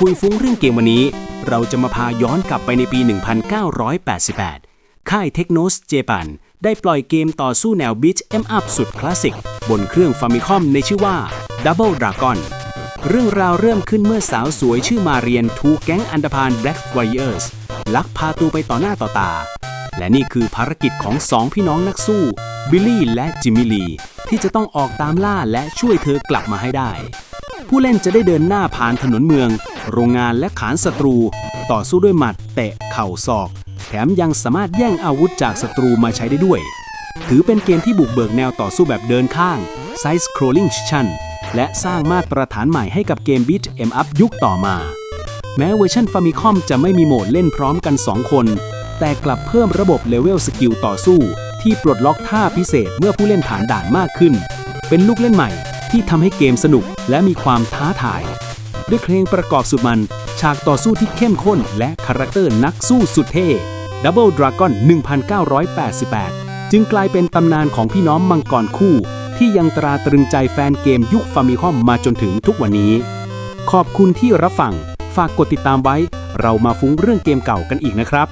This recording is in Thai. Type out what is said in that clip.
คุยฟุ้งเรื่องเกมวันนี้ เราจะมาพาย้อนกลับไปในปี 1988 ค่ายเทคโนสเจแปนได้ปล่อยเกมต่อสู้แนวบิ t เอ็มอัพสุดคลาสสิก บนเครื่องฟามิคอมในชื่อว่า Double Dragon เรื่องราวเริ่มขึ้นเมื่อสาวสวยชื่อมาเรียนถูกแก๊งอันดพาน Black Warriors ลักพาตัวไปต่อหน้าต่อตา และนี่คือภารกิจของสองพี่น้องนักสู้ บิลลี่และจิมมี่ลีที่จะต้องออกตามล่าและช่วยเธอกลับมาให้ได้ ผู้เล่นจะได้เดินหน้าผ่านถนนเมือง โรงงานและขานศัตรู ต่อสู้ด้วยหมัด เตะ เข่าศอก แถมยังสามารถแย่งอาวุธจากศัตรูมาใช้ได้ด้วย ถือเป็นเกมที่บุกเบิกแนวต่อสู้แบบเดินข้าง Side Scrolling Action และสร้างมาตรฐานใหม่ให้กับเกม Beat em up ยุคต่อมา แม้เวอร์ชันฟามิคอมจะไม่มีโหมดเล่นพร้อมกัน 2 คน แต่กลับเพิ่มระบบเลเวลสกิลต่อสู้ ที่ปลดล็อกท่าพิเศษเมื่อผู้เล่นผ่านด่านมากขึ้น เป็นลูกเล่นใหม่ที่ทำให้เกมสนุกและมีความท้าทาย ด้วยเพลงประกอบสุดมัน ฉากต่อสู้ที่เข้มข้น และคาแรคเตอร์นักสู้สุดเท่ Double Dragon 1988 จึงกลายเป็นตำนานของพี่น้องมังกรคู่ ที่ยังตราตรึงใจแฟนเกมยุคฟามิคอมมาจนถึงทุกวันนี้ ขอบคุณที่รับฟัง ฝากกดติดตามไว้ เรามาฟุ้งเรื่องเกมเก่ากันอีกนะครับ